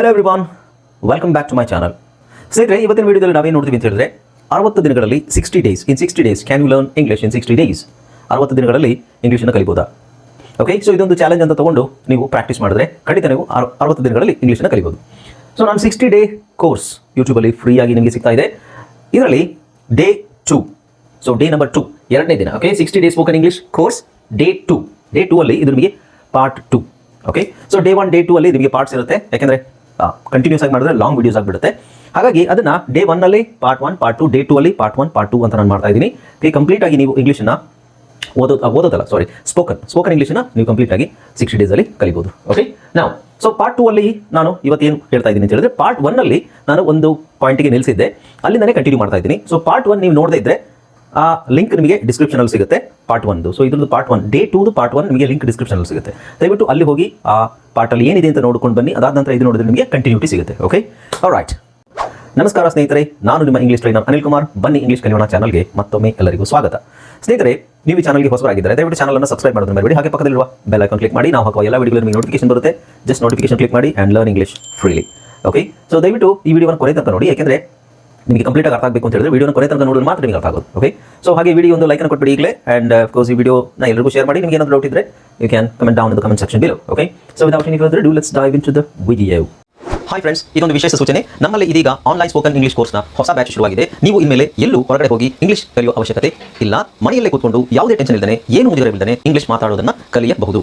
Hello everyone welcome back to my channel ಸ್ನೇಹಿತರೆ, ಇವತ್ತಿನ ವಿಡಿಯೋದಲ್ಲಿ ನಾವೇನು ನೋಡ್ತೀವಿ ಅಂತ ಹೇಳಿದ್ರೆ, ಅರವತ್ತು ದಿನಗಳಲ್ಲಿ sixty days in sixty days can you learn English in sixty days ಅರವತ್ತು ದಿನಗಳಲ್ಲಿ ಇಂಗ್ಲೀಷನ್ನು ಕಲಿಬೋದಾ? ಓಕೆ ಸೊ ಇದೊಂದು ಚಾಲೆಂಜ್ ಅಂತ ತಗೊಂಡು ನೀವು ಪ್ರಾಕ್ಟೀಸ್ ಮಾಡಿದ್ರೆ ಖಂಡಿತ ನೀವು ಅರ- ಅರವತ್ತು ದಿನಗಳಲ್ಲಿ ಇಂಗ್ಲೀಷನ್ನು ಕಲಿಬೋದು. ಸೊ ನಾನು ಸಿಕ್ಸ್ಟಿ ಡೇ ಕೋರ್ಸ್ ಯೂಟ್ಯೂಬಲ್ಲಿ ಫ್ರೀಯಾಗಿ ನಿಮಗೆ ಸಿಗ್ತಾ ಇದೆ. ಇದರಲ್ಲಿ day two so day number two ಎರಡನೇ ದಿನ okay sixty day spoken English course day two day two ಅಲ್ಲಿ ಇದು ನಿಮಗೆ part two okay so day one day two ಅಲ್ಲಿ ನಿಮಗೆ ಪಾರ್ಟ್ಸ್ ಇರುತ್ತೆ. ಯಾಕೆಂದರೆ ಕಂಟಿನ್ಯೂಸ್ ಆಗಿ ಮಾಡಿದ್ರೆ ಲಾಂಗ್ ವಿಡಿಯೋಸ್ ಆಗಿಬಿಡುತ್ತೆ. ಹಾಗಾಗಿ ಅದನ್ನ ಡೇ ಒನ್ನಲ್ಲಿ part one part two day two ಅಲ್ಲಿ ಪಾರ್ಟ್ ಒನ್ ಪಾರ್ಟ್ ಟು ಅಂತ ನಾನು ಮಾಡ್ತಾ ಇದ್ದೀನಿ. ಕಂಪ್ಲೀಟ್ ಆಗಿ ನೀವು ಇಂಗ್ಲೀಷನ್ನ ಓದೋ ಓದೋದಲ್ಲ ಸಾರಿ ಸ್ಪೋಕನ್ ಸ್ಪೋಕನ್ ಇಂಗ್ಲೀಷನ್ನ ನೀವು ಕಂಪ್ಲೀಟ್ ಆಗಿ ಸಿಕ್ಸ್ಟಿ ಡೇಸಲ್ಲಿ ಕಲಿಬೋದು. ಓಕೆ ನಾವು ಸೊ ಪಾರ್ಟ್ ಟೂ ಅಲ್ಲಿ ನಾನು ಇವತ್ತೇನು ಹೇಳ್ತಾ ಇದ್ದೀನಿ ಅಂತ ಹೇಳಿದ್ರೆ ಪಾರ್ಟ್ ಒನ್ನಲ್ಲಿ ನಾನು ಒಂದು ಪಾಯಿಂಟಿಗೆ ನಿಲ್ಲಿಸಿದ್ದೆ ಅಲ್ಲಿಂದನೇ ಕಂಟಿನ್ಯೂ ಮಾಡ್ತಾ ಇದ್ದೀನಿ. ಸೊ ಪಾರ್ಟ್ ಒನ್ ನೀವು ನೋಡದೇ ಇದ್ರೆ ಆ ಲಿಂಕ್ ನಿಮಗೆ ಡಿಸ್ಕ್ರಿಪ್ಷನಲ್ಲಿ ಸಿಗುತ್ತೆ ಪಾರ್ಟ್ ಒಂದು ಸೊ ಇದ್ರದ್ದು ಪಾರ್ಟ್ ಒನ್ ಡೇ ಟೂದು ಪಾರ್ಟ್ ಒನ್ ನಿಮಗೆ ಲಿಂಕ್ ಡಿಸ್ಕ್ರಿಪ್ಷನಲ್ಲಿ ಸಿಗುತ್ತೆ. ದಯವಿಟ್ಟು ಅಲ್ಲಿ ಹೋಗಿ ಆ ಪಾರ್ಟಲ್ಲಿ ಏನಿದೆ ಅಂತ ನೋಡ್ಕೊಂಡು ಬನ್ನಿ, ಅದಾದ ನಂತರ ಇದು ನೋಡಿದ್ರೆ ನಿಮಗೆ ಕಂಟಿನ್ಯೂಟಿ ಸಿಗುತ್ತೆ ಓಕೆ ರೈಟ್ ನಮಸ್ಕಾರ ಸ್ನೇಹಿತರೆ, ನಾನು ನಿಮ್ಮ ಇಂಗ್ಲಿಷ್ ಟ್ರೈನರ್ ಅನಿಲ್ ಕುಮಾರ್. ಬನ್ನಿ ಇಂಗ್ಲಿಷ್ ಕಲಿಯೋಣ ಚಾನಲ್ಗೆ ಮತ್ತೊಮ್ಮೆ ಎಲ್ಲರಿಗೂ ಸ್ವಾಗತ. ಸ್ನೇಹಿತರೆ, ನೀವು ಈ ಚಾನಲ್ಗೆ ಹೊಸರಾಗಿದ್ದರೆ ದಯವಿಟ್ಟು ಚಾನಲ್ ಅನ್ನು ಸಬ್ಸ್ಕ್ರೈಬ್ ಮಾಡೋದನ್ನ ಮಾಡಿ ಹಾಗೆ ಪಕ್ಕದಲ್ಲಿರುವ ಬೆಲ್ ಐಕಾನ್ ಕ್ಲಿಕ್ ಮಾಡಿ, ನಾವು ಹಾಕುವ ಎಲ್ಲ ವಿಡಿಯೋ ನಿಮಗೆ ನೋಟಿಫಿಕೇಶನ್ ಬರುತ್ತೆ. ಜಸ್ಟ್ ನೋಟಿಫಿಕೇಶನ್ ಕ್ಲಿಕ್ ಮಾಡಿ and learn English freely okay so ದಯವಿಟ್ಟು ಈ ವಿಡಿಯೋನ ಕೊನೆ ತನಕ ನೋಡಿ. ಯಾಕೆಂದ್ರೆ ನಿಮಗೆ ಕಂಪ್ಲೀಟ್ ಆಗಿ ಅರ್ಥ ಆಗಬೇಕು ಅಂತ ಹೇಳಿದ್ರೆ ವಿಡಿಯೋನ ಕೊನೆ ತನಕ ನೋಡಿದ್ರೆ ಮಾತ್ರ ನಿಮಗೆ ಅರ್ಥ ಆಗೋದು ಓಕೆ ಸೊ ಹಾಗೆ ವಿಡಿಯೋ ಒಂದು ಲೈಕ್ ಕೊಟ್ಬಿಡಿ ಈಗಲೇ ಆ್ಯಂಡ್ ಕೋರ್ಸ್ ಈ ವಿಡಿಯೋನ ಎಲ್ಲರಿಗೂ ಶೇರ್ ಮಾಡಿ. ನಿಮಗೆ ಏನಾದರೂ ಡೌಟ್ ಇದ್ರೆ you can comment down in comment section below okay so without any further do let's dive into the video hi friends ಇದೊಂದು ವಿಶೇಷ ಸೂಚನೆ. ನಮ್ಮಲ್ಲಿ ಇದೀಗ ಆನ್ಲೈನ್ ಸ್ಪೋಕನ್ ಇಂಗ್ಲಿಷ್ ಕೋರ್ಸ್ನ ಹೊಸ ಬ್ಯಾಚ್ ಶುರುವಾಗಿದೆ. ನೀವು ಇನ್ಮೇಲೆ ಎಲ್ಲೂ ಹೊರಗಡೆ ಹೋಗಿ ಇಂಗ್ಲಿಷ್ ಕಲಿಯುವ ಅವಶ್ಯಕತೆ ಇಲ್ಲ. ಮನೆಯಲ್ಲೇ ಕೂತ್ಕೊಂಡು ಯಾವುದೇ ಟೆನ್ಷನ್ ಇಲ್ಲದೆ ಏನು ಮುಗಿದರೆ ಇಲ್ಲದೆ ಇಂಗ್ಲಿಷ್ ಮಾತಾಡೋದನ್ನ ಕಲಿಯಬಹುದು.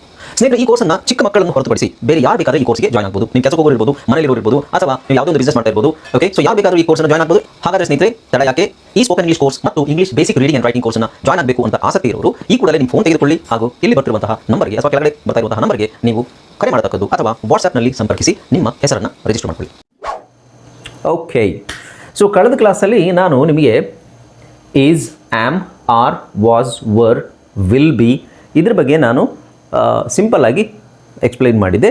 ಸ್ನೇಹಿತರೆ, ಈ ಕೋರ್ಸನ್ನ ಚಿಕ್ಕ ಮಕ್ಕಳನ್ನು ಹೊರತುಪಡಿಸಿ ಬೇರೆ ಯಾರು ಬೇಕಾದ್ರೆ ಈ ಕೋರ್ಸ್ಗೆ ಜಾಯ್ನ್ ಆಗಬಹುದು ನಿಮ್ಮ ಕೆಲಸ ಇರ್ಬೋದು ಮನೇಲಿ ಇರ್ಬೋದು ಅಥವಾ ನೀವು ಯಾವುದೋ ಒಂದು ಬಿಸ್ನೆಸ್ ಮಾಡ್ತಾ ಇರ್ಬೋದು ಓಕೆ ಸೊ ಯಾರು ಬೇಕಾದ್ರೂ ಈ ಕೋರ್ಸ್ ಜಾಯ್ನ್ ಆಗಬಹುದು ಹಾಗಾದ್ರೆ ಸ್ನೇಹಿತರೆ, ತಡ ಯಾಕೆ? ಈ ಸ್ಪೋಕನ್ ಇಂಗ್ಲಿಷ್ ಕೋರ್ಸ್ ಮತ್ತು English basic reading and writing ಕೋರ್ಸ್ನ ಜಾಯ್ನ್ ಆಗಬೇಕು ಅಂತ ಆಸಕ್ತಿ ಇರೋರು, ಈ ಕೂಡಲೇ ನಿಮ್ಮ ಫೋನ್ ತೆಗೆದುಕೊಳ್ಳಿ ಹಾಗೂ ಇಲ್ಲಿ ಬರ್ತಿರುವಂತಹ ನಂಬರ್ಗೆ ಅಥವಾ ಕೆಳಗಡೆ ಬರ್ತಾ ಇರುವಂತಹ ನಂಬರ್ಗೆ ನೀವು ಕರೆ ಮಾಡತಕ್ಕದ್ದು ಅಥವಾ ವಾಟ್ಸ್ಆ್ಯಪ್ನಲ್ಲಿ ಸಂಪರ್ಕಿಸಿ ನಿಮ್ಮ ಹೆಸರನ್ನು ರಿಜಿಸ್ಟರ್ ಮಾಡಿಕೊಳ್ಳಿ. ಓಕೆ ಸೊ ಕಳೆದ ಕ್ಲಾಸಲ್ಲಿ ನಾನು ನಿಮಗೆ is am are was were will be ಇದ್ರ ಬಗ್ಗೆ ನಾನು ಸಿಂಪಲ್ ಆಗಿ ಎಕ್ಸ್ಪ್ಲೈನ್ ಮಾಡಿದೆ.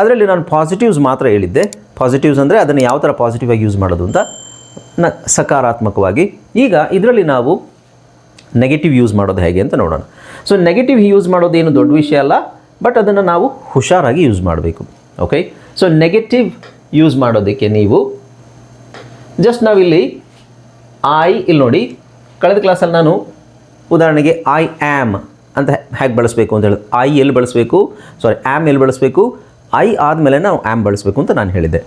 ಅದರಲ್ಲಿ ನಾನು ಪಾಸಿಟಿವ್ಸ್ ಮಾತ್ರ ಹೇಳಿದ್ದೆ. ಪಾಸಿಟಿವ್ಸ್ ಅಂದರೆ ಅದನ್ನು ಯಾವ ಥರ ಪಾಸಿಟಿವ್ ಆಗಿ ಯೂಸ್ ಮಾಡೋದು ಅಂತ ನ, ಸಕಾರಾತ್ಮಕವಾಗಿ. ಈಗ ಇದರಲ್ಲಿ ನಾವು ನೆಗೆಟಿವ್ ಯೂಸ್ ಮಾಡೋದು ಹೇಗೆ ಅಂತ ನೋಡೋಣ. ಸೊ ನೆಗೆಟಿವ್ ಯೂಸ್ ಮಾಡೋದು ಏನು ದೊಡ್ಡ ವಿಷಯ ಅಲ್ಲ ಬಟ್ ಅದನ್ನು ನಾವು ಹುಷಾರಾಗಿ ಯೂಸ್ ಮಾಡಬೇಕು. ಓಕೆ ಸೊ ನೆಗೆಟಿವ್ ಯೂಸ್ ಮಾಡೋದಕ್ಕೆ ನೀವು ಜಸ್ಟ್ ನಾವಿಲ್ಲಿ ಐ ಇಲ್ಲಿ ನೋಡಿ, ಕಳೆದ ಕ್ಲಾಸಲ್ಲಿ ನಾನು ಉದಾಹರಣೆಗೆ ಐ ಆ್ಯಮ್ ಅಂತ ಹೇಗೆ ಬಳಸಬೇಕು ಅಂತ ಹೇಳಿದೆ ಐ ಎಲ್ಲಿ ಬಳಸಬೇಕು? ಸಾರಿ ಆ್ಯಮ್ ಎಲ್ಲಿ ಬಳಸಬೇಕು? ಐ ಆದಮೇಲೆ ನಾವು ಆ್ಯಮ್ ಬಳಸಬೇಕು ಅಂತ ನಾನು ಹೇಳಿದ್ದೆ.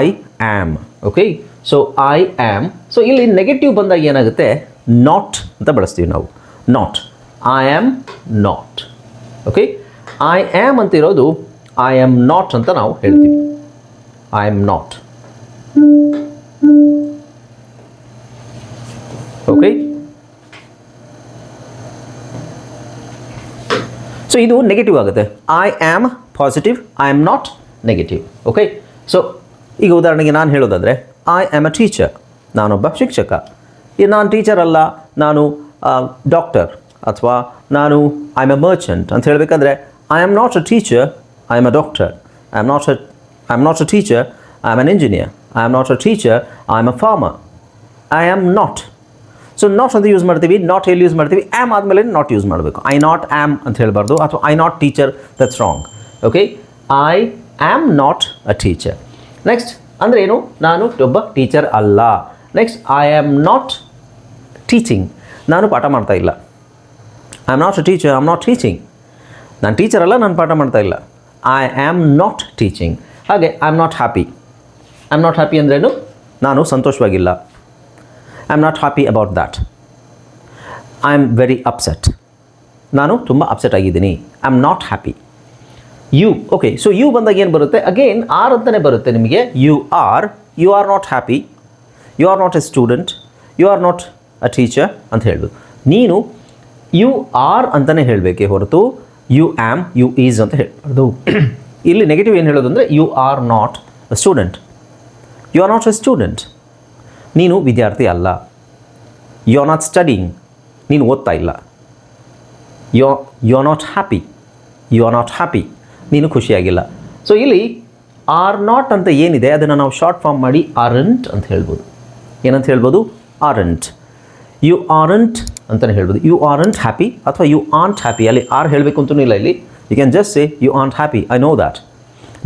I am okay so I am so ಇಲ್ಲಿ ನೆಗೆಟಿವ್ ಬಂದಾಗ ಏನಾಗುತ್ತೆ? ನಾಟ್ ಅಂತ ಬಳಸ್ತೀವಿ ನಾವು. Not I am not okay I am ಅಂತಿರೋದು I am not ಅಂತ ನಾವು ಹೇಳ್ತೀವಿ. I am not okay so ಇದು ನೆಗೆಟಿವ್ ಆಗುತ್ತೆ I am positive I am not negative okay so ಈಗ ಉದಾಹರಣೆಗೆ ನಾನು ಹೇಳೋದಾದರೆ ಐ ಆಮ್ ಅ ಟೀಚರ್ ನಾನೊಬ್ಬ ಶಿಕ್ಷಕ ನಾನು ಟೀಚರ್ ಅಲ್ಲ ನಾನು ಡಾಕ್ಟರ್ ಅಥವಾ ನಾನು ಐ ಆಮ್ ಎ ಮರ್ಚೆಂಟ್ ಅಂತ ಹೇಳಬೇಕಂದ್ರೆ I am not a teacher I am a doctor I am not a I am not a teacher I am an engineer I am not a teacher I am a farmer I am not so not ಅಂತ use ಮಾಡ್ತೀವಿ not ಎಲ್ಲಿ use ಮಾಡ್ತೀವಿ. Am ಆದಮೇಲೆ not use ಮಾಡಬೇಕು. I not am ಅಂತ ಹೇಳಬಾರ್ದು. ಅಥವಾ I not teacher that's wrong okay I am not a teacher next ಅಂದರೆ ಏನು? ನಾನು ಒಬ್ಬ ಟೀಚರ್ ಅಲ್ಲ. Next I am not teaching ನಾನು ಪಾಠ ಮಾಡ್ತಾ ಇಲ್ಲ. I am not a teacher I am not teaching ನಾನು ಟೀಚರ್ ಅಲ್ಲ, ನಾನು ಪಾಠ ಮಾಡ್ತಾ ಇಲ್ಲ. ಐ ಆಮ್ ನಾಟ್ ಟೀಚಿಂಗ್ ಹಾಗೆ I am not happy I am not happy ಅಂದ್ರೇನು ನಾನು ಸಂತೋಷವಾಗಿಲ್ಲ. I am not happy about that I am very upset ನಾನು ತುಂಬ ಅಪ್ಸೆಟ್ ಆಗಿದ್ದೀನಿ. I am not happy you okay so you ಬಂದಾಗ ಏನು ಬರುತ್ತೆ? Again are ಅಂತಲೇ ಬರುತ್ತೆ ನಿಮಗೆ. You are you are not happy you are not a student you are not a teacher ಅಂತ ಹೇಳ್ಬೋದು ನೀನು ಯು ಆರ್ ಅಂತಲೇ ಹೇಳಬೇಕೆ ಹೊರತು ಯು ಆ್ಯಮ್ ಯು ಈಸ್ ಅಂತ ಹೇಳ್ಬಾರ್ದು. ಇಲ್ಲಿ ನೆಗೆಟಿವ್ ಏನು ಹೇಳೋದು ಅಂದರೆ you are not a student you are not a student ನೀನು ವಿದ್ಯಾರ್ಥಿ ಅಲ್ಲ. ಯು ಆರ್ ನಾಟ್ ಸ್ಟಡಿಂಗ್ ನೀನು ಓದ್ತಾ ಇಲ್ಲ. You you are not happy you are not happy ನೀನು ಖುಷಿಯಾಗಿಲ್ಲ. ಸೊ ಇಲ್ಲಿ ಆರ್ ನಾಟ್ ಅಂತ ಏನಿದೆ, ಅದನ್ನು ನಾವು ಶಾರ್ಟ್ ಫಾರ್ಮ್ ಮಾಡಿ ಆರಂಟ್ ಅಂತ ಹೇಳ್ಬೋದು. ಏನಂತ ಹೇಳ್ಬೋದು? ಆರಂಟ್ ಯು ಆರಂಟ್ ಅಂತಲೇ ಹೇಳ್ಬೋದು. ಯು ಆರಂಟ್ ಹ್ಯಾಪಿ ಅಥವಾ ಯು ಆಂಟ್ ಹ್ಯಾಪಿ ಅಲ್ಲಿ ಆರ್ ಹೇಳಬೇಕು ಅಂತಲೂ ಇಲ್ಲ ಇಲ್ಲಿ. You can just say you aren't happy I know that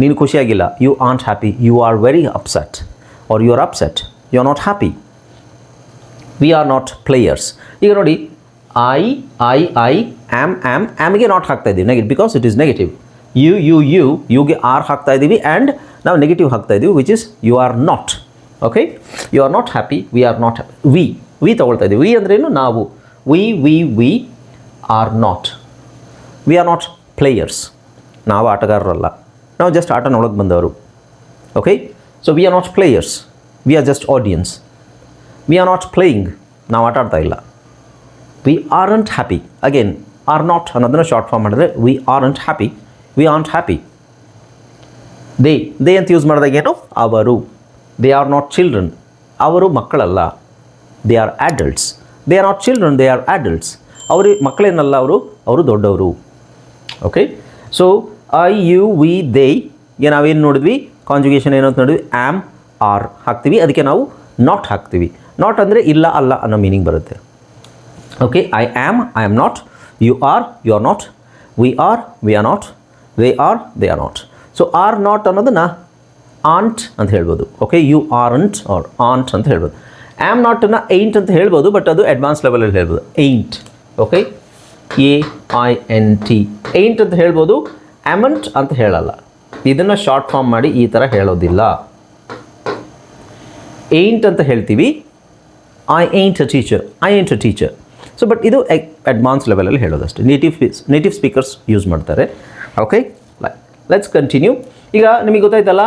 ನೀನು ಖುಷಿಯಾಗಿಲ್ಲ. You aren't happy you are very upset are you are upset you are not happy we are not players ಈಗ ನೋಡಿ I I I am am ಆ್ಯಮ್ಗೆ not ಹಾಕ್ತಾ ಇದ್ದೀವಿ. Negative because it is negative you you you ಯುಗೆ are ಹಾಕ್ತಾ ಇದ್ದೀವಿ and ನಾವು negative ಹಾಕ್ತಾ ಇದ್ದೀವಿ which is you are not okay you are not happy we are not we we ತೊಗೊಳ್ತಾ ಇದ್ದೀವಿ. ವಿ ಅಂದ್ರೇನು ನಾವು. We we we are not we are not players ನಾವು ಆಟಗಾರರಲ್ಲ. ನಾವು ಜಸ್ಟ್ ಆಟ ನೋಡೋಕ್ಕೆ ಬಂದವರು. Okay so we are not players we are just audience we are not playing ನಾವು ಆಟ ಆಡ್ತಾ ಇಲ್ಲ. We aren't happy again are not ಅನ್ನೋದನ್ನು ಶಾರ್ಟ್ ಫಾರ್ಮ್ ಮಾಡಿದ್ರೆ we aren't happy we aren't happy they they ಅಂತ ಯೂಸ್ ಮಾಡಿದಾಗ ಏನು? ಅವರು. ದೇ ಆರ್ ನಾಟ್ ಚಿಲ್ಡ್ರನ್ ಅವರು ಮಕ್ಕಳಲ್ಲ. They are adults they are not children they are adults ಅವರು ಮಕ್ಕಳೇನಲ್ಲ, ಅವರು ಅವರು ದೊಡ್ಡವರು. Okay so I you we they ನಾವೇನು ನೋಡಿದ್ವಿ? ಕಾಂಜುಗೇಷನ್ ಏನು ಅಂತ ನೋಡಿದ್ವಿ? ಆ್ಯಮ್ ಆರ್ ಹಾಕ್ತೀವಿ. ಅದಕ್ಕೆ ನಾವು ನಾಟ್ ಹಾಕ್ತೀವಿ. ನಾಟ್ ಅಂದರೆ ಇಲ್ಲ, ಅಲ್ಲ ಅನ್ನೋ ಮೀನಿಂಗ್ ಬರುತ್ತೆ. Okay I am I am not you are you are not we are we are not they are they are not so are not ಅನ್ನೋದನ್ನು ಆಂಟ್ ಅಂತ ಹೇಳ್ಬೋದು. Okay you are aren't are aren't ಅಂತ ಹೇಳ್ಬೋದು. Am ನಾಟನ್ನು ain't ಅಂತ ಹೇಳ್ಬೋದು but ಅದು advance ಲೆವೆಲಲ್ಲಿ ಹೇಳ್ಬೋದು. Ain't okay A I N T ain't ಅಂತ ಹೇಳ್ಬೋದು ಆ್ಯಮಂಟ್ ಅಂತ ಹೇಳಲ್ಲ. ಇದನ್ನು ಶಾರ್ಟ್ ಫಾರ್ಮ್ ಮಾಡಿ ಈ ಥರ ಹೇಳೋದಿಲ್ಲ. ಏಂಟ್ ಅಂತ ಹೇಳ್ತೀವಿ. I ain't a teacher I ain't a teacher so but ಇದು ಅಡ್ವಾನ್ಸ್ ಲೆವೆಲಲ್ಲಿ ಹೇಳೋದಷ್ಟೇ. ನೇಟಿವ್ ನೇಟಿವ್ ಸ್ಪೀಕರ್ಸ್ ಯೂಸ್ ಮಾಡ್ತಾರೆ. ಓಕೆ ಲೆಟ್ಸ್ ಕಂಟಿನ್ಯೂ ಈಗ ನಿಮಗೆ ಗೊತ್ತಾಯ್ತಲ್ಲ,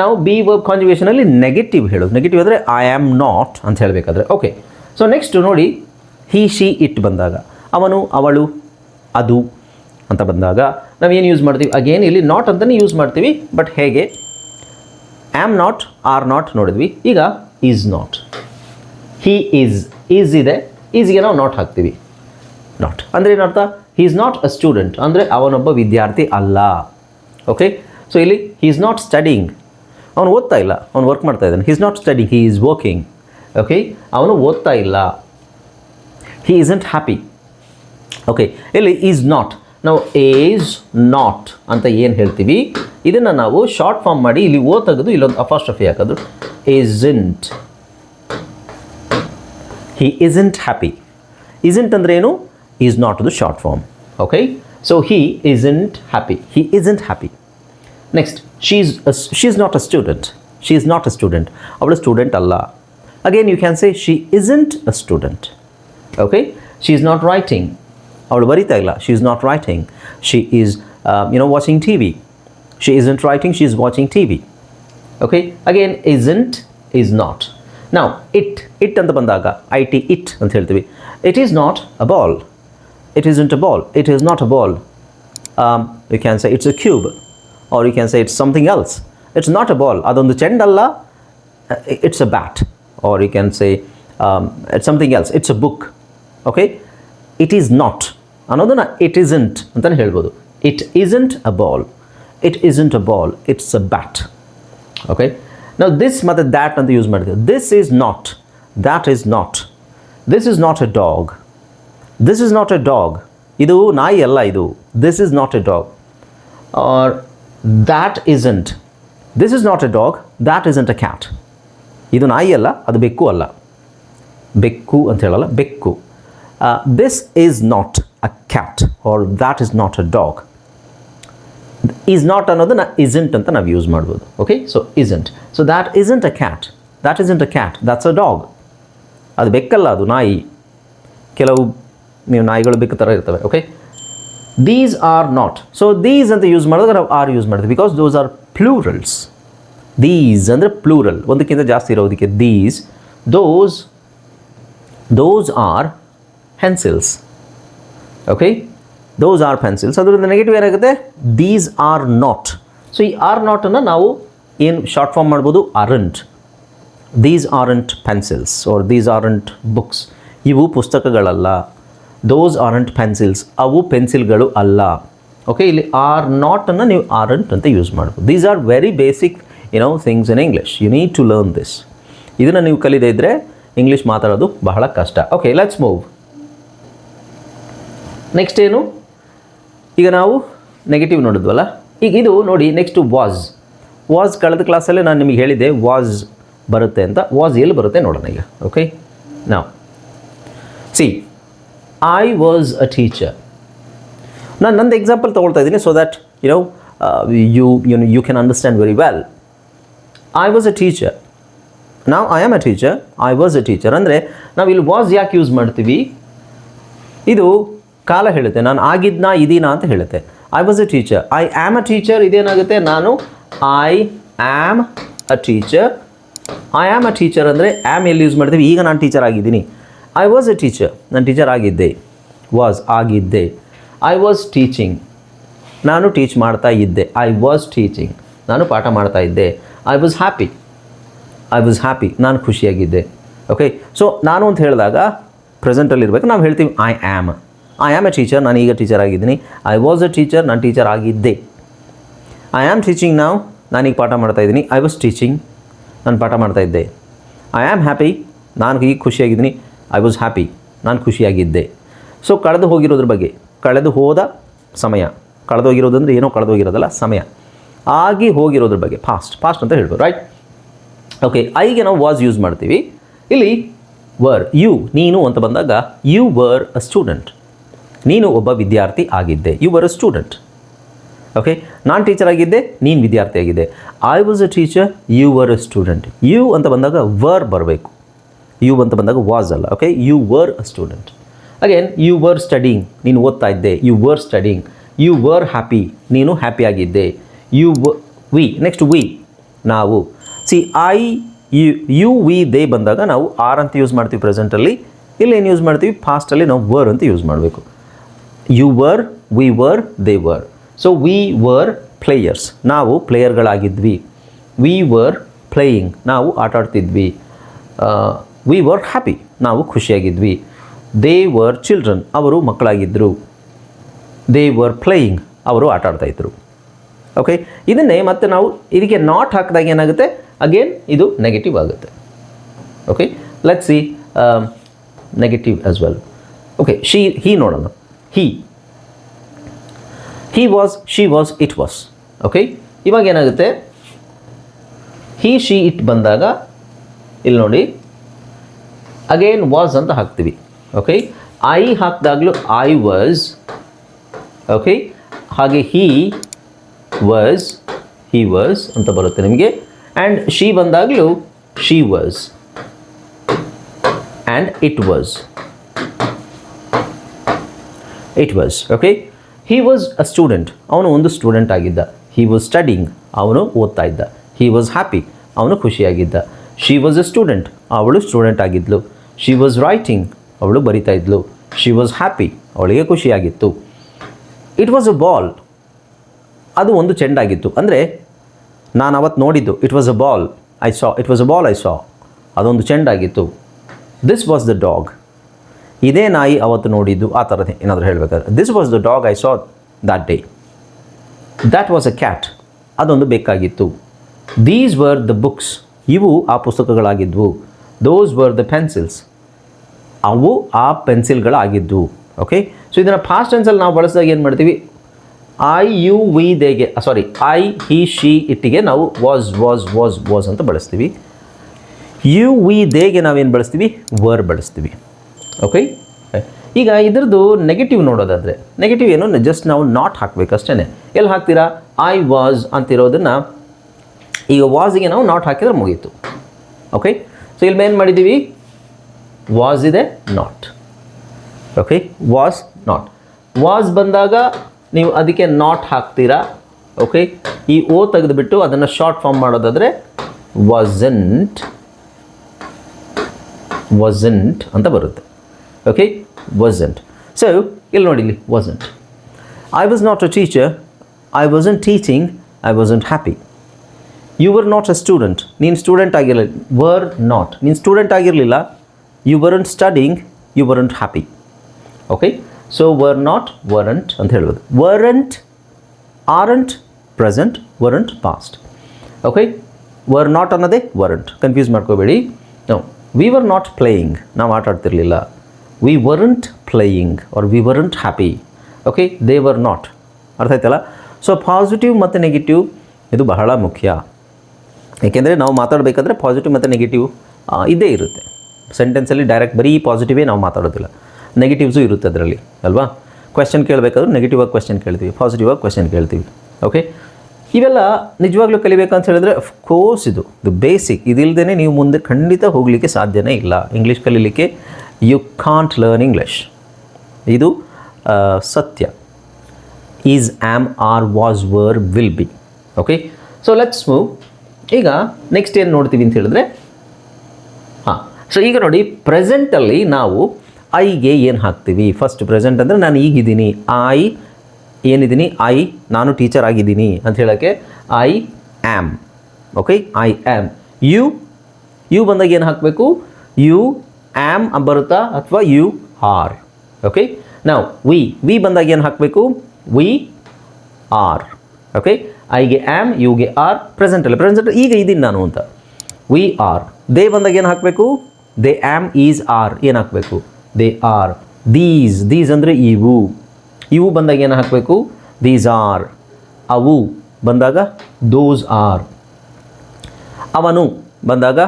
ನಾವು ಬಿ ವರ್ಬ್ ಕಾಂಜುಗೇಷನಲ್ಲಿ ನೆಗೆಟಿವ್ ಹೇಳೋದು. ನೆಗೆಟಿವ್ ಅಂದರೆ ಐ ಆಮ್ ನಾಟ್ ಅಂತ ಹೇಳಬೇಕಾದ್ರೆ. ಓಕೆ ಸೊ ನೆಕ್ಸ್ಟ್ ನೋಡಿ ಹಿ ಶಿ ಇಟ್ ಬಂದಾಗ. ಅವನು, ಅವಳು, ಅದು ಅಂತ ಬಂದಾಗ ನಾವೇನು ಯೂಸ್ ಮಾಡ್ತೀವಿ? ಅಗೇನ್ ಇಲ್ಲಿ ನಾಟ್ ಅಂತಲೇ ಯೂಸ್ ಮಾಡ್ತೀವಿ. ಬಟ್ ಹೇಗೆ? ಆ್ಯಮ್ ನಾಟ್ ಆರ್ ನಾಟ್ ನೋಡಿದ್ವಿ. ಈಗ is not he is is ಇದೆ. ಈಸ್ಗೆ ನಾವು ನಾಟ್ ಹಾಕ್ತೀವಿ. ನಾಟ್ ಅಂದರೆ ಏನರ್ಥ? He is not a student ಅಂದರೆ ಅವನೊಬ್ಬ ವಿದ್ಯಾರ್ಥಿ ಅಲ್ಲ. ಓಕೆ ಸೊ ಇಲ್ಲಿ ಹಿ ಈಸ್ ನಾಟ್ ಸ್ಟಡಿಂಗ್ ಅವನು ಓದ್ತಾ ಇಲ್ಲ. ಅವನು ವರ್ಕ್ ಮಾಡ್ತಾ ಇದ್ದಾನೆ. He is not studying he is working okay ಅವನು ಓದ್ತಾ ಇಲ್ಲ. ಹಿ ಈಸಂಟ್ ಹ್ಯಾಪಿ ಓಕೆ ಇಲ್ಲಿ ಈಸ್ ನಾಟ್ ನಾವು ಏಸ್ ನಾಟ್ ಅಂತ ಏನು ಹೇಳ್ತೀವಿ? ಇದನ್ನು ನಾವು ಶಾರ್ಟ್ ಫಾರ್ಮ್ ಮಾಡಿ ಇಲ್ಲಿ ಓ ತೆಗೆದು ಇಲ್ಲೊಂದು ಅಫಾಸ್ಟ್ರಫಿ ಹಾಕೋದು. Isn't he isn't happy isn't ಅಂದ್ರೆ ಏನು? Is not the short form okay so he isn't happy he isn't happy next she is not a student she is not a student ಅವಳು student ಅಲ್ಲ. Again you can say she isn't a student okay she is not writing ಅವಳು ಬರೀತಾ ಇಲ್ಲ she is not writing she is you know watching T V she isn't writing she is watching T V okay again isn't is not ನಾವು it it ಅಂತ ಬಂದಾಗ I T it ಅಂತ ಹೇಳ್ತೀವಿ. It is not a ball it isn't a ball it is not a ball you can say it's a cube or you can say it's something else it's not a ball ಅದೊಂದು ಚೆಂಡಲ್ಲ it's a bat or you can say it's something else it's a book okay it is not ಅನ್ನೋದನ್ನು it isn't ಅಂತಲೇ ಹೇಳ್ಬೋದು. It isn't a ball it isn't a ball it's a bat okay ನಾವು this ಮತ್ತು that ಅಂತ use ಮಾಡ್ತೀವಿ. This is not that is not this is not a dog this is not a dog ಇದು ನಾಯಿ ಅಲ್ಲ ಇದು. This is not a dog or that isn't this is not a dog that isn't a cat ಇದು ನಾಯಿ ಅಲ್ಲ, ಅದು ಬೆಕ್ಕು ಅಲ್ಲ. ಬೆಕ್ಕು ಅಂತ ಹೇಳಲ್ಲ, ಬೆಕ್ಕು. This is not a cat or that is not a dog is not ಅನ್ನೋದನ್ನ ಇಸಂಟ್ ಅಂತ ನಾವು ಯೂಸ್ ಮಾಡ್ಬೋದು. Okay so isn't so that isn't a cat that isn't a cat that's a dog ಅದು ಬೆಕ್ಕಲ್ಲ, ಅದು ನಾಯಿ. ಕೆಲವು ನೀವು ನಾಯಿಗಳು ಬೆಕ್ಕು ಥರ ಇರ್ತವೆ. Okay these are not so these ಅಂತ ಯೂಸ್ ಮಾಡಿದಾಗ ನಾವು ಆರ್ ಯೂಸ್ ಮಾಡ್ತೀವಿ. Because those are plurals these ಅಂದರೆ ಪ್ಲೂರಲ್ ಒಂದಕ್ಕಿಂತ ಜಾಸ್ತಿ ಇರೋದಕ್ಕೆ these those those are pencils okay those are pencils ಅದರಿಂದ ನೆಗೆಟಿವ್ ಏನಾಗುತ್ತೆ? ದೀಸ್ ಆರ್ ನಾಟ್ ಸೊ ಈ ಆರ್ ನಾಟನ್ನು ನಾವು ಏನು ಶಾರ್ಟ್ ಫಾರ್ಮ್ ಮಾಡ್ಬೋದು? Aren't these aren't pencils or these aren't books ಇವು ಪುಸ್ತಕಗಳಲ್ಲ. ದೋಸ್ ಆರಂಟ್ ಪೆನ್ಸಿಲ್ಸ್ ಅವು ಪೆನ್ಸಿಲ್ಗಳು ಅಲ್ಲ. ಓಕೆ ಇಲ್ಲಿ ಆರ್ ನಾಟನ್ನು ನೀವು ಆರಂಟ್ ಅಂತ ಯೂಸ್ ಮಾಡ್ಬೋದು. These are very basic you know things in English you need to learn this ಇದನ್ನು ನೀವು ಕಲಿದೇ ಇದ್ದರೆ ಇಂಗ್ಲೀಷ್ ಮಾತಾಡೋದು ಬಹಳ ಕಷ್ಟ. ಓಕೆ ಲೆಟ್ಸ್ ಮೂವ್ ನೆಕ್ಸ್ಟ್ ಏನು? ಈಗ ನಾವು ನೆಗೆಟಿವ್ ನೋಡಿದ್ವಲ್ಲ? ಈಗ ಇದು ನೋಡಿ ನೆಕ್ಸ್ಟು ವಾಸ್ ವಾಸ್ ಕಳೆದ ಕ್ಲಾಸಲ್ಲೇ ನಾನು ನಿಮಗೆ ಹೇಳಿದ್ದೆ ವಾಸ್ ಬರುತ್ತೆ ಅಂತ. ವಾಸ್ ಎಲ್ಲಿ ಬರುತ್ತೆ ನೋಡೋಣ ಈಗ ಓಕೆ ನಾವು see I was a teacher ನಾನು ನಂದು ಎಕ್ಸಾಂಪಲ್ ತೊಗೊಳ್ತಾ ಇದ್ದೀನಿ so that you know you you you can understand very well I was a teacher ನಾವು I am a teacher I was a teacher ಅಂದರೆ ನಾವು ಇಲ್ಲಿ ವಾಸ್ ಯಾಕೆ ಯೂಸ್ ಮಾಡ್ತೀವಿ? ಇದು ಕಾಲ ಹೇಳುತ್ತೆ, ನಾನು ಆಗಿದ್ನ, ಇದೀನಾ ಅಂತ ಹೇಳುತ್ತೆ. I was a teacher I am a teacher ಇದೇನಾಗುತ್ತೆ? ನಾನು I am a teacher I am a teacher ಅಂದರೆ ಆ್ಯಮ್ ಎಲ್ಲಿ ಯೂಸ್ ಮಾಡ್ತೀವಿ? ಈಗ ನಾನು ಟೀಚರ್ ಆಗಿದ್ದೀನಿ. ಐ ವಾಸ್ ಎ ಟೀಚರ್ ನಾನು ಟೀಚರ್ ಆಗಿದ್ದೆ. ವಾಸ್ ಆಗಿದ್ದೆ. ಐ ವಾಸ್ ಟೀಚಿಂಗ್ ನಾನು ಟೀಚ್ ಮಾಡ್ತಾ ಇದ್ದೆ. ಐ ವಾಸ್ ಟೀಚಿಂಗ್ ನಾನು ಪಾಠ ಮಾಡ್ತಾ ಇದ್ದೆ. I was happy I was happy ನಾನು ಖುಷಿಯಾಗಿದ್ದೆ. ಓಕೆ ಸೊ ನಾನು ಅಂತ ಹೇಳಿದಾಗ ಪ್ರೆಸೆಂಟಲ್ಲಿರ್ಬೇಕು ನಾವು ಹೇಳ್ತೀವಿ I am I am a teacher ನಾನು ಈಗ ಟೀಚರ್ ಆಗಿದ್ದೀನಿ. ಐ ವಾಸ್ ಅ ಟೀಚರ್ ನಾನು ಟೀಚರ್ ಆಗಿದ್ದೆ. ಐ ಆಮ್ ಟೀಚಿಂಗ್ ನಾವು ನಾನೀಗ ಪಾಠ ಮಾಡ್ತಾ ಇದ್ದೀನಿ. ಐ ವಾಸ್ ಟೀಚಿಂಗ್ ನಾನು ಪಾಠ ಮಾಡ್ತಾ ಇದ್ದೆ. ಐ ಆಮ್ ಹ್ಯಾಪಿ ನಾನು ಈಗ ಖುಷಿಯಾಗಿದ್ದೀನಿ. ಐ ವಾಸ್ ಹ್ಯಾಪಿ ನಾನು ಖುಷಿಯಾಗಿದ್ದೆ. ಸೊ ಕಳೆದು ಹೋಗಿರೋದ್ರ ಬಗ್ಗೆ, ಕಳೆದು ಹೋದ ಸಮಯ. ಕಳೆದು ಹೋಗಿರೋದಂದ್ರೆ ಏನೋ ಕಳೆದು ಹೋಗಿರೋದಲ್ಲ, ಸಮಯ. ಆಗಿ ಹೋಗಿರೋದ್ರ ಬಗ್ಗೆ ಫಾಸ್ಟ್ ಫಾಸ್ಟ್ ಅಂತ ಹೇಳ್ಬೋದು ರೈಟ್ ಓಕೆ ಐಗೆ ನಾವು ವಾಸ್ ಯೂಸ್ ಮಾಡ್ತೀವಿ. ಇಲ್ಲಿ ವರ್ ಯು ನೀನು ಅಂತ ಬಂದಾಗ ಯು ವರ್ ಅ ಸ್ಟೂಡೆಂಟ್ ನೀನು ಒಬ್ಬ ವಿದ್ಯಾರ್ಥಿ ಆಗಿದ್ದೆ. You were a student okay ನಾನು ಟೀಚರ್ ಆಗಿದ್ದೆ, ನೀನು ವಿದ್ಯಾರ್ಥಿ ಆಗಿದ್ದೆ. I was a teacher you were a student you ಅಂತ ಬಂದಾಗ ವರ್ ಬರಬೇಕು. ಯು ಅಂತ ಬಂದಾಗ ವಾಸ್ ಅಲ್ಲ. Okay you were a student again you were studying ನೀನು ಓದ್ತಾ ಇದ್ದೆ. You were studying you were happy ನೀನು ಹ್ಯಾಪಿ ಆಗಿದ್ದೆ. You we we next we ನಾವು. See I you you we they ಬಂದಾಗ ನಾವು ಆರ್ ಅಂತ ಯೂಸ್ ಮಾಡ್ತೀವಿ ಪ್ರೆಸೆಂಟಲ್ಲಿ ಇಲ್ಲಿ ಏನು ಯೂಸ್ ಮಾಡ್ತೀವಿ? ಫಾಸ್ಟಲ್ಲಿ ನಾವು ವರ್ ಅಂತ ಯೂಸ್ ಮಾಡಬೇಕು. You were we were they were so we were players ನಾವು ಪ್ಲೇಯರ್ಗಳಾಗಿದ್ವಿ. ವಿ ವರ್ ಪ್ಲೇಯಿಂಗ್ ನಾವು ಆಟ ಆಡ್ತಿದ್ವಿ ವಿ ವರ್ ಹ್ಯಾಪಿ ನಾವು ಖುಷಿಯಾಗಿದ್ವಿ. ದೇ ವರ್ ಚಿಲ್ಡ್ರನ್ ಅವರು ಮಕ್ಕಳಾಗಿದ್ದರು ದೇ ವರ್ ಪ್ಲೇಯಿಂಗ್ ಅವರು ಆಟ ಆಡ್ತಾಯಿದ್ರು ಓಕೆ ಇದನ್ನೇ ಮತ್ತೆ ನಾವು ಇದಕ್ಕೆ ನಾಟ್ ಹಾಕಿದಾಗ ಏನಾಗುತ್ತೆ? ಅಗೇನ್ ಇದು ನೆಗೆಟಿವ್ ಆಗುತ್ತೆ. Okay let see negative as well okay she he ನೋಡೋಣ. He he was she was it was okay ಇವಾಗ ಏನಾಗುತ್ತೆ? ಹಿ ಶಿ ಇಟ್ ಬಂದಾಗ, ಇಲ್ಲಿ ನೋಡಿ. ಅಗೇನ್ ವಾಸ್ ಅಂತ ಹಾಕ್ತೀವಿ. ಓಕೆ ಐ ಹಾಕಿದಾಗಲೂ ಐ ವಾಸ್ ಓಕೆ ಹಾಗೆ ಹಿ ವಾಸ್ ಹಿ ವಾಸ್ ಅಂತ ಬರುತ್ತೆ ನಿಮಗೆ. ಆ್ಯಂಡ್ ಶಿ ಬಂದಾಗಲೂ she was and it was it was okay he was a student ಅವನು ಒಂದು ಸ್ಟೂಡೆಂಟ್ ಆಗಿದ್ದ. ಹಿ ವಾಸ್ ಸ್ಟಡಿಂಗ್ ಅವನು ಓದ್ತಾ ಇದ್ದ. ಹಿ ವಾಸ್ ಹ್ಯಾಪಿ ಅವನು ಖುಷಿಯಾಗಿದ್ದ. ಶಿ ವಾಸ್ ಅ ಸ್ಟೂಡೆಂಟ್ ಅವಳು ಸ್ಟೂಡೆಂಟ್ ಆಗಿದ್ಲು. ಶಿ ವಾಸ್ ರೈಟಿಂಗ್ ಅವಳು ಬರಿತಾ ಇದ್ಲು. ಶಿ ವಾಸ್ ಹ್ಯಾಪಿ ಅವಳಿಗೆ ಖುಷಿಯಾಗಿತ್ತು. ಇಟ್ ವಾಸ್ ಅ ಬಾಲ್ ಅದು ಒಂದು ಚೆಂಡಾಗಿತ್ತು ಅಂದರೆ, ನಾನು ಅವತ್ತು ನೋಡಿದ್ದು it was a ball I saw it was a ball I saw ಅದೊಂದು ಚೆಂಡಾಗಿತ್ತು ದಿಸ್ ವಾಸ್ ದ ಡಾಗ್ ಇದೇ ನಾಯಿ ಅವತ್ತು ನೋಡಿದ್ದು ಆ ಥರದ ಏನಾದರೂ ಹೇಳಬೇಕಾದ್ರೆ this was the dog I saw that day that was a cat ಅದೊಂದು ಬೇಕಾಗಿತ್ತು. ದೀಸ್ ವರ್ ದ ಬುಕ್ಸ್ ಇವು ಆ ಪುಸ್ತಕಗಳಾಗಿದ್ವು. ದೋಸ್ ವರ್ ದ ಪೆನ್ಸಿಲ್ಸ್ ಅವು ಆ ಪೆನ್ಸಿಲ್ಗಳಾಗಿದ್ದವು ಓಕೆ ಸೊ ಇದನ್ನು ಫಾಸ್ಟ್ ಟೆನ್ಸಲ್ಲಿ ನಾವು ಬಳಸಿದಾಗ ಏನು ಮಾಡ್ತೀವಿ? I you V ದೇಗೆ sorry I he she ಇಟ್ಟಿಗೆ ನಾವು ವಾಸ್ ವಾಸ್ ವಾಸ್ ವಾಸ್ ಅಂತ ಬಳಸ್ತೀವಿ. ಯು ವಿ ದೇಗೆ ನಾವೇನು ಬಳಸ್ತೀವಿ? ವರ್ ಬಳಸ್ತೀವಿ. ಓಕೆ ಈಗ ಇದರದ್ದು ನೆಗೆಟಿವ್ ನೋಡೋದಾದರೆ ನೆಗೆಟಿವ್ ಏನು? ಜಸ್ಟ್ ನಾವು ನಾಟ್ ಹಾಕಬೇಕು ಅಷ್ಟೇ ಎಲ್ಲಿ ಹಾಕ್ತೀರಾ? ಐ ವಾಸ್ ಅಂತಿರೋದನ್ನು ಈಗ ವಾಸಿಗೆ ನಾವು ನಾಟ್ ಹಾಕಿದರೆ ಮುಗೀತು. ಓಕೆ ಸೊ ಇಲ್ಲಿ ಏನು ಮಾಡಿದ್ದೀವಿ ವಾಸ್ ಇದೆ not okay was not was ಬಂದಾಗ ನೀವು ಅದಕ್ಕೆ ನಾಟ್ ಹಾಕ್ತೀರಾ? ಓಕೆ ಈ ಓ ತೆಗೆದುಬಿಟ್ಟು ಅದನ್ನು ಶಾರ್ಟ್ ಫಾರ್ಮ್ ಮಾಡೋದಾದರೆ ವಾಸಂಟ್ ವಾಸಂಟ್ ಅಂತ ಬರುತ್ತೆ. ಓಕೆ ವಸಂಟ್ ಸೊ ಇಲ್ಲಿ ನೋಡಿ ಇಲ್ಲಿ wasn't I was not a teacher I wasn't teaching I wasn't happy you were not a student ನೀನು ಸ್ಟೂಡೆಂಟ್ ಆಗಿರಲಿಲ್ಲ ವರ್ ನಾಟ್ ನೀನು ಸ್ಟೂಡೆಂಟ್ ಆಗಿರಲಿಲ್ಲ you weren't studying you weren't happy okay so were not weren't ಅಂತ ಹೇಳ್ಬೋದು weren't aren't present weren't past okay were not ಅನ್ನೋದೇ weren't confuse ಮಾಡ್ಕೋಬೇಡಿ. We were not playing ನಾವು ಆಟ ಆಡ್ತಿರ್ಲಿಲ್ಲ we weren't playing are we weren't happy okay they were not ಅರ್ಥ ಆಯ್ತಲ್ಲ? So positive ಮತ್ತು negative ಇದು ಬಹಳ ಮುಖ್ಯ. ಏಕೆಂದರೆ ನಾವು ಮಾತಾಡಬೇಕಾದ್ರೆ ಪಾಸಿಟಿವ್ ಮತ್ತು ನೆಗೆಟಿವ್ ಇದ್ದೇ ಇರುತ್ತೆ. ಸೆಂಟೆನ್ಸಲ್ಲಿ ಡೈರೆಕ್ಟ್ ಬರೀ ಪಾಸಿಟಿವೇ ನಾವು ಮಾತಾಡೋದಿಲ್ಲ. ನೆಗೆಟಿವ್ಸು ಇರುತ್ತೆ ಅದರಲ್ಲಿ, ಅಲ್ವಾ? ಕ್ವೆಶನ್ ಕೇಳಬೇಕಾದ್ರೆ ನೆಗೆಟಿವ್ ಆಗಿ ಕ್ವೆಶನ್ ಕೇಳ್ತೀವಿ ಪಾಸಿಟಿವ್ ಆಗಿ ಕ್ವೆಶನ್ ಕೇಳ್ತೀವಿ. ಓಕೆ ಇವೆಲ್ಲ ನಿಜವಾಗ್ಲೂ ಕಲಿಬೇಕಂತ ಹೇಳಿದ್ರೆ ಕೋರ್ಸ್ ಇದು ಇದು ಬೇಸಿಕ್ ಇದಿಲ್ಲದೇ ನೀವು ಮುಂದೆ ಖಂಡಿತ ಹೋಗಲಿಕ್ಕೆ ಸಾಧ್ಯವೇ ಇಲ್ಲ. ಇಂಗ್ಲೀಷ್ ಕಲೀಲಿಕ್ಕೆ ಯು ಕಾಂಟ್ ಲರ್ನ್ ಇಂಗ್ಲೀಷ್ ಇದು ಸತ್ಯ. Is am are was were will be okay so let's move ಈಗ ನೆಕ್ಸ್ಟ್ ಏನು ನೋಡ್ತೀವಿ ಅಂತ ಹೇಳಿದ್ರೆ, ಹಾಂ ಸೊ ಈಗ ನೋಡಿ ಪ್ರೆಸೆಂಟಲ್ಲಿ ನಾವು ಐಗೆ ಏನು ಹಾಕ್ತೀವಿ? ಫಸ್ಟ್ ಪ್ರೆಸೆಂಟ್ ಅಂದರೆ ನಾನು ಈಗಿದ್ದೀನಿ. ಐ ಏನಿದ್ದೀನಿ? ಐ ನಾನು ಟೀಚರ್ ಆಗಿದ್ದೀನಿ ಅಂತ ಹೇಳೋಕ್ಕೆ I am okay I am you you ಬಂದಾಗ ಏನು ಹಾಕಬೇಕು? ಯು ಆ್ಯಮ್ ಬರುತ್ತಾ ಅಥವಾ ಯು ಆರ್ ಓಕೆ ನಾವು ವಿ ವಿ ಬಂದಾಗ ಏನು ಹಾಕಬೇಕು? ವಿ ಆರ್ ಓಕೆ ಐಗೆ ಆ್ಯಮ್ ಯುಗೆ ಆರ್ ಪ್ರೆಸೆಂಟಲ್ಲಿ ಪ್ರೆಸೆಂಟ್ ಈಗ ಇದ್ದೀನಿ ನಾನು ಅಂತ. ವಿ ಆರ್ ದೇ ಬಂದಾಗ ಏನು ಹಾಕಬೇಕು? ದೇ ಆ್ಯಮ್ ಈಸ್ ಆರ್ ಏನು ಹಾಕಬೇಕು? ದೇ ಆರ್ ದೀಸ್ ದೀಸ್ ಅಂದರೆ ಇವು. ಇವು ಬಂದಾಗ ಏನು ಹಾಕಬೇಕು? ದೀಸ್ ಆರ್ ಅವು ಬಂದಾಗ ದೋಸ್ ಆರ್ ಅವನು ಬಂದಾಗ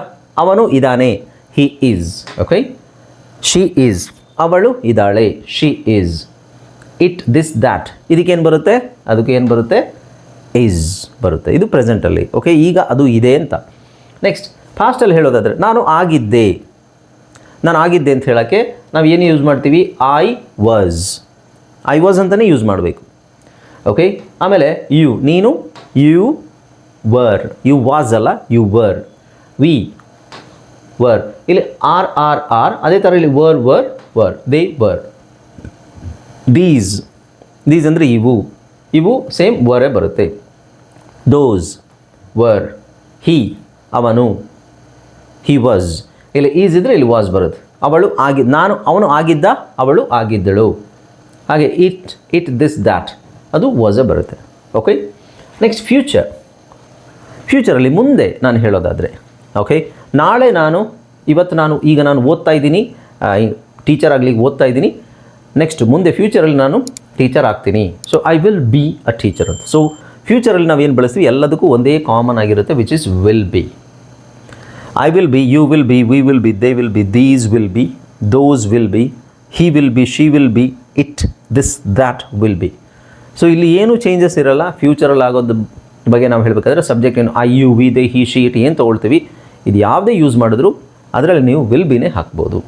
ಅವನು ಇದ್ದಾನೆ. He is okay she is ಅವಳು ಇದ್ದಾಳೆ. She is it this that ಇದಕ್ಕೇನು ಬರುತ್ತೆ? ಅದಕ್ಕೆ ಏನು ಬರುತ್ತೆ? ಈಸ್ ಬರುತ್ತೆ. ಇದು ಪ್ರೆಸೆಂಟಲ್ಲಿ ಓಕೆ ಈಗ ಅದು ಇದೆ ಅಂತ. ನೆಕ್ಸ್ಟ್ ಫಾಸ್ಟಲ್ಲಿ ಹೇಳೋದಾದರೆ, ನಾನು ಆಗಿದ್ದೆ. ನಾನು ಆಗಿದ್ದೆ ಅಂತ ಹೇಳೋಕ್ಕೆ ನಾವು ಏನು ಯೂಸ್ ಮಾಡ್ತೀವಿ? ಐ ವಾಸ್ ಐ ವಾಸ್ ಅಂತಲೇ ಯೂಸ್ ಮಾಡಬೇಕು. ಓಕೆ ಆಮೇಲೆ ಯು ನೀನು ಯು ವರ್ ಯು ವಾಸ್ ಅಲ್ಲ ಯು ವರ್ ವಿ ವರ್ ಇಲ್ಲಿ ಆರ್ ಆರ್ ಆರ್ ಅದೇ ಥರ ಇಲ್ಲಿ were were were they were these these ಅಂದರೆ ಇವು. ಇವು ಸೇಮ್ ವರೇ ಬರುತ್ತೆ. ದೋಸ್ ವರ್ ಹಿ ಅವನು. ಹಿ ವಾಸ್ ಇಲ್ಲಿ ಈಸ್ ಇದ್ದರೆ ಇಲ್ಲಿ ವಾಸ್ ಬರುತ್ತೆ. ಅವಳು ಆಗಿ, ನಾನು, ಅವನು ಆಗಿದ್ದ, ಅವಳು ಆಗಿದ್ದಳು. ಹಾಗೆ ಇಟ್ ಇಟ್ ದಿಸ್ ದ್ಯಾಟ್ ಅದು ವಾಸೇ ಬರುತ್ತೆ. ಓಕೆ ನೆಕ್ಸ್ಟ್ ಫ್ಯೂಚರ್ ಫ್ಯೂಚರಲ್ಲಿ ಮುಂದೆ ನಾನು ಹೇಳೋದಾದರೆ. ಓಕೆ ನಾಳೆ ನಾನು, ಇವತ್ತು ನಾನು, ಈಗ ನಾನು ಓದ್ತಾ ಇದ್ದೀನಿ. ಟೀಚರ್ ಆಗಲಿ ಓದ್ತಾ ಇದ್ದೀನಿ. ನೆಕ್ಸ್ಟ್ ಮುಂದೆ ಫ್ಯೂಚರಲ್ಲಿ ನಾನು ಟೀಚರ್ ಆಗ್ತೀನಿ. So I will be a teacher ಅಂತ. ಸೊ ಫ್ಯೂಚರಲ್ಲಿ ಏನು ಬಳಸ್ತೀವಿ? ಎಲ್ಲದಕ್ಕೂ ಒಂದೇ ಕಾಮನ್ ಆಗಿರುತ್ತೆ which is will be I will be you will be we will be they will be these will be those will be he will be she will be it this that will be so ಇಲ್ಲಿ ಏನು changes ಇರಲ್ಲ? ಫ್ಯೂಚರಲ್ಲಿ ಆಗೋದು ಬಗ್ಗೆ ನಾವು ಹೇಳಬೇಕಾದ್ರೆ subject ಏನು? I you we they he she it ಏನು ತೊಗೊಳ್ತೀವಿ? ಇದು ಯಾವುದೇ ಯೂಸ್ ಮಾಡಿದ್ರು ಅದರಲ್ಲಿ ನೀವು ವಿಲ್ ಬಿನೇ ಹಾಕ್ಬೋದು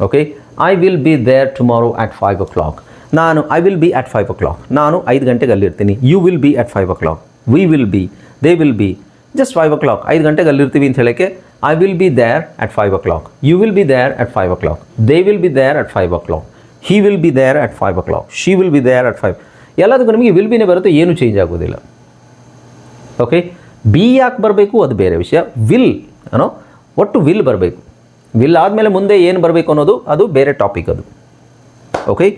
okay I will be there tomorrow at five o'clock ನಾನು I will be at five o'clock ನಾನು ಐದು ಗಂಟೆಗೆ ಅಲ್ಲಿರ್ತೀನಿ you will be at five o'clock we will be they will be just five o'clock ಐದು ಗಂಟೆಗೆ ಅಲ್ಲಿರ್ತೀವಿ ಅಂತ ಹೇಳೋಕ್ಕೆ I will be there at five o'clock you will be there at five o'clock they will be there at five o'clock he will be there at five o'clock she will be there at five ಎಲ್ಲದಕ್ಕೂ ನಿಮಗೆ will ಬಿನೇ ಬರುತ್ತೆ ಏನೂ change ಆಗೋದಿಲ್ಲ okay B ಯಾಕೆ ಬರಬೇಕು ಅದು ಬೇರೆ ವಿಷಯ ವಿಲ್ ಅನ್ನೋ ಒಟ್ಟು ವಿಲ್ ಬರಬೇಕು. ವಿಲ್ ಆದಮೇಲೆ ಮುಂದೆ ಏನು ಬರಬೇಕು ಅನ್ನೋದು, ಅದು ಬೇರೆ ಟಾಪಿಕ್ ಅದು. ಓಕೆ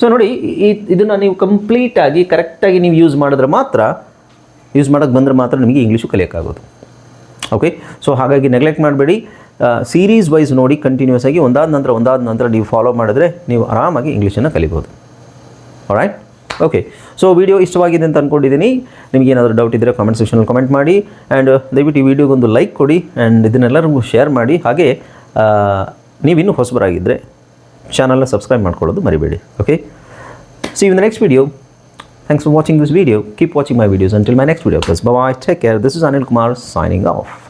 ಸೊ ನೋಡಿ, ಈ ಇದನ್ನು ನೀವು ಕಂಪ್ಲೀಟಾಗಿ ಕರೆಕ್ಟಾಗಿ ನೀವು ಯೂಸ್ ಮಾಡಿದ್ರೆ ಮಾತ್ರ ಯೂಸ್ ಮಾಡೋಕ್ಕೆ ಬಂದರೆ ಮಾತ್ರ ನಿಮಗೆ ಇಂಗ್ಲೀಷು ಕಲಿಯೋಕ್ಕಾಗೋದು. ಓಕೆ ಸೊ ಹಾಗಾಗಿ ನೆಗ್ಲೆಕ್ಟ್ ಮಾಡಬೇಡಿ. ಸೀರೀಸ್ ವೈಸ್ ನೋಡಿ ಕಂಟಿನ್ಯೂಸ್ ಆಗಿ, ಒಂದಾದ ನಂತರ ಒಂದಾದ ನಂತರ ನೀವು ಫಾಲೋ ಮಾಡಿದ್ರೆ ನೀವು ಆರಾಮಾಗಿ ಇಂಗ್ಲೀಷನ್ನು ಕಲಿಬೋದು. ರೈಟ್ ಓಕೆ ಸೊ ವಿಡಿಯೋ ಇಷ್ಟವಾಗಿದೆ ಅಂತ ಅಂದ್ಕೊಂಡಿದ್ದೀನಿ ನಿಮಗೆ ಏನಾದರೂ ಡೌಟ್ ಇದ್ದರೆ ಕಾಮೆಂಟ್ ಸೆಕ್ಷನಲ್ಲಿ ಕಮೆಂಟ್ ಮಾಡಿ. ಆ್ಯಂಡ್ ದಯವಿಟ್ಟು ಈ ವಿಡಿಯೋಗೊಂದು ಲೈಕ್ ಕೊಡಿ. ಆ್ಯಂಡ್ ಇದನ್ನೆಲ್ಲರಿಗೂ ಶೇರ್ ಮಾಡಿ. ಹಾಗೆ ನೀವಿನ್ನೂ ಹೊಸಬರಾಗಿದ್ದರೆ ಚಾನಲ್ನ ಸಬ್ಸ್ಕ್ರೈಬ್ ಮಾಡ್ಕೊಳ್ಳೋದು ಮರಿಬೇಡಿ. Okay see in the next video thanks for watching this video keep watching my videos until my next video plus bye take care this is Anil Kumar signing off.